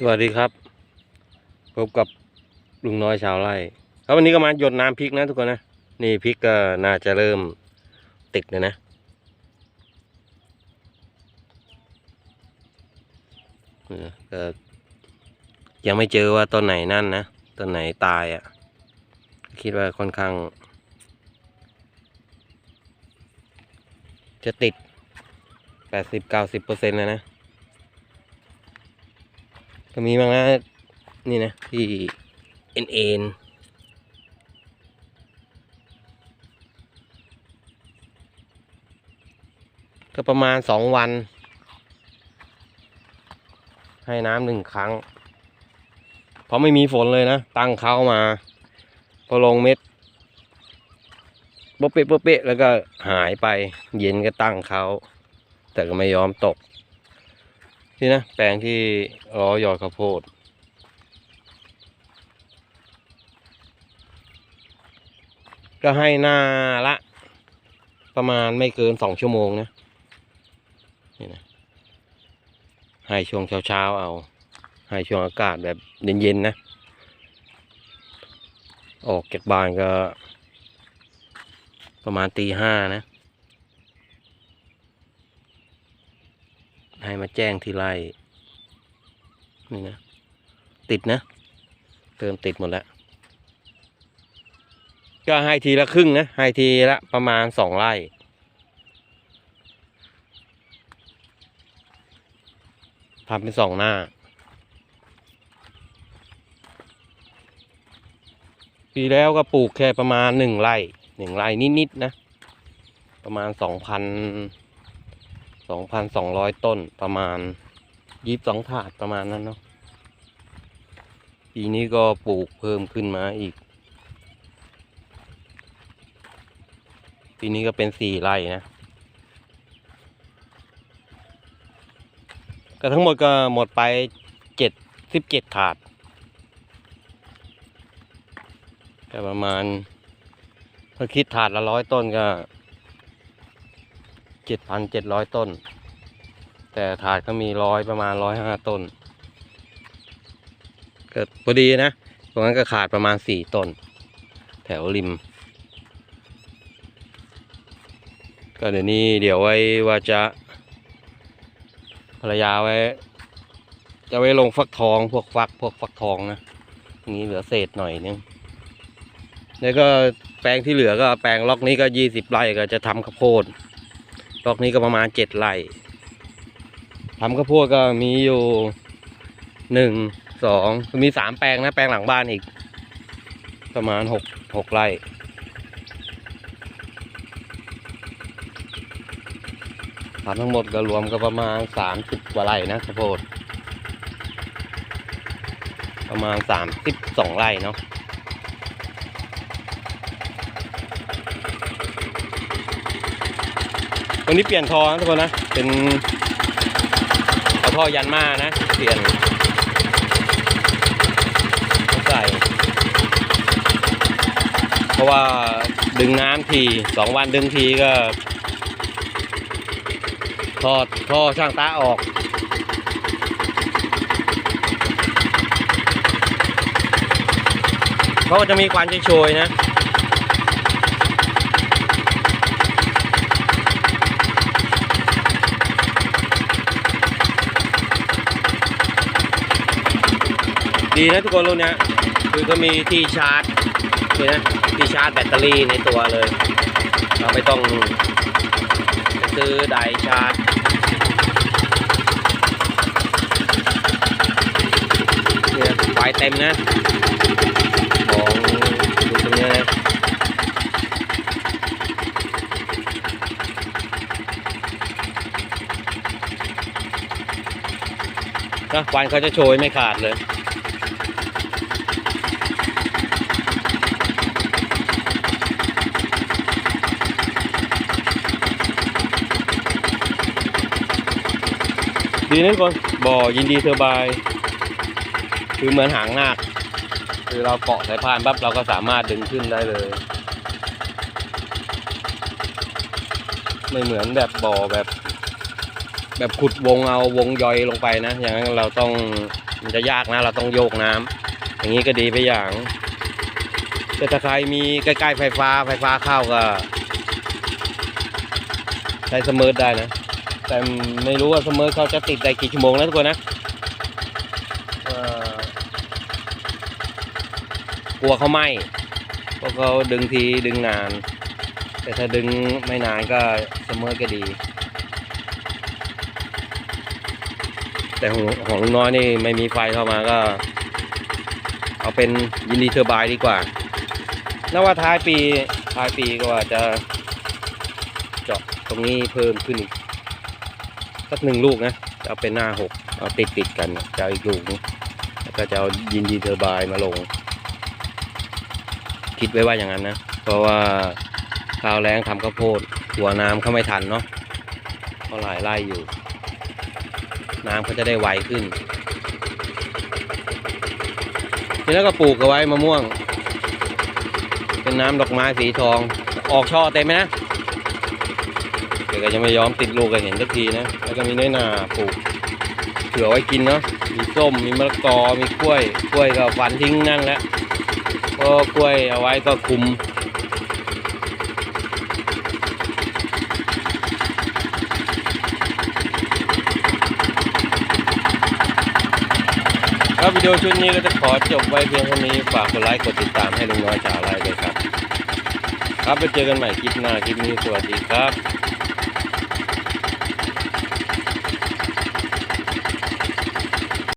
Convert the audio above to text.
สวัสดีครับพบกับลุงน้อยชาวไร่ครับวันนี้ก็มาหยดน้ำพริกนะทุกคนนะนี่พริกก็น่าจะเริ่มติดเลยนะ ก็ยังไม่เจอว่าต้นไหนนั่นนะต้นไหนตายอะ่ะ คิดว่าค่อนข้าง จะติดแปดสิบเก้าสิบเปอร์เซ็นต์แล้วนะ ก็มีบางนะนี่นะที่เอ็นเอ็นก็ประมาณสองวัน ให้น้ำหนึ่งครั้ง เพราะไม่มีฝนเลยนะ ตั้งเขามาพอลงเม็ดโป๊ะเป๊ะโป๊ะเป๊ะแล้วก็หายไป เย็นก็ตั้งเขา แต่ก็ไม่ยอมตก นี่นะแปลงที่ล้อหยอดข้าวโพด ก็ให้หน้าละ ประมาณไม่เกินสองชั่วโมงนะนี่นะให้ช่วงเช้าๆเอา ให้ช่วงอากาศแบบเย็นๆนะ ออกจากบ้านก็ ประมาณตีห้านะ ให้มาแจ้งที่ไร่นี่นะ ติดนะ เติมติดหมดแล้ว ก็ให้ทีละครึ่งนะ ให้ทีละประมาณสองไร่ทำเป็นสองหน้า ปีแล้วก็ปลูกแค่ประมาณหนึ่งไร่หนึ่งไร่นิดๆนะ ประมาณสองพัน สองพันสองร้อยต้นประมาณยี่สิบสองถาดประมาณนั้นเนาะปีนี้ก็ปลูกเพิ่มขึ้นมาอีก ปีนี้ก็เป็นสี่ไร่นะ ก็ทั้งหมดก็หมดไปเจ็ดสิบเจ็ดถาดก็ประมาณถ้าคิดถาดละร้อยต้นก็ เจ็ดพันเจ็ดร้อยต้น แต่ถาดก็มีร้อยประมาณร้อยห้าต้นก็พอดีนะ ตรงนั้นก็ขาดประมาณสี่ต้น แถวริม ก็เดี๋ยวนี้เดี๋ยวไว้ว่าจะภรรยาไว้ จะไว้ลงฟักทองพวกฟักพวกฟักทองนะนี้เหลือเศษหน่อยนึงแล้วก็แปลงที่เหลือก็แปลงล็อกนี้ก็ยี่สิบไร่ก็จะทำข้าวโพด อกนี้ก็ประมาณเจ็ดไร่ทำข้าวโพดก็มีอยู่หนึ่งสองมีสามแปลงนะ แปลงหลังบ้านอีก ประมาณหกหกไร่ทำทั้งหมดก็รวมก็ประมาณสามสิบกว่าไร่นะข้าวโพด ประมาณสามสิบสองไร่เนาะ ตรงนี้เปลี่ยนทอนะทุกคนนะ เป็นเอาท่อยันมานะ เปลี่ยนใส่เพราะว่าดึงน้ำทีสองวันดึงทีก็ทอดท่อช่างตาออกเพราะว่าจะมีควันโชยๆนะ ดีนะทุกคนรุ่นนี้คือก็มีที่ชาร์จนี่นะที่ชาร์จแบตเตอรี่ในตัวเลย เราไม่ต้องซื้อไดชาร์จเนี่ยไฟเต็มนะของดูตรงนี้นะนะควันเขาจะโชยไม่ขาดเลย ดีนะทุกคนบ่อยินดีเทอร์บาย คือเหมือนหางนาคคือเราเกาะสายพานปั๊บเราก็สามารถดึงขึ้นได้เลย ไม่เหมือนแบบบ่อแบบ แบบขุดวงเอาวงย่อยลงไปนะ อย่างนั้นเราต้องมันจะยากนะ เราต้องโยกน้ำอย่างนี้ก็ดีไปอย่างแต่ถ้าใครมีใกล้ๆไฟฟ้าไฟฟ้าเข้าก็ใช้สมิร์ทได้นะ แต่ไม่รู้ว่าเสมิร์ทเขาจะติดได้กี่ชั่วโมงนะทุกคนนะกลัวเขาไหมเพราะเขาดึงทีดึงนาน แต่ถ้าดึงไม่นานก็เสมิร์ทก็ดี แต่ของของลุงน้อยนี่ไม่มีไฟเข้ามาก็ เอาเป็นยินดีเทอร์บน์ดีกว่าน่าว่าท้ายปีท้ายปีก็ว่าจะเจาะตรงนี้เพิ่มขึ้นอีก สักหนึ่งลูกนะจะเอาเป็นหน้าหกเอาติดติดกันจะเอาอีกลูกนึงแล้วก็จะเอายินดีเทอร์ไบน์มาลง คิดไว้ว่าอย่างนั้นนะ เพราะว่าข้าวแรงทำข้าวโพดหัวน้ำเขาไม่ทันเนาะเพราะหลายไร่อยู่ น้ำเขาจะได้ไวขึ้นทีแล้วก็ปลูกเอาไว้มะม่วง เป็นน้ำดอกไม้สีทอง ออกช่อเต็มไหมนะ เดี๋ยวก็จะไม่ยอมติดลูกก็เห็นสักทีนะ แล้วก็มีน้อยหนาปลูกเผื่อไว้กินเนาะ มีส้ม มีมะละกอ มีกล้วย กล้วยก็ฟันทิ้งนั่นและเพราะกล้วยเอาไว้ก็คุมครับวิดีโอชุดนี้ก็จะขอจบไว้เพียงเท่านี้ ฝากกดไลค์กดติดตามให้ลุงน้อยชาวไร่ด้วยครับ ครับไปเจอกันใหม่คลิปหน้าคลิปนี้สวัสดีครับ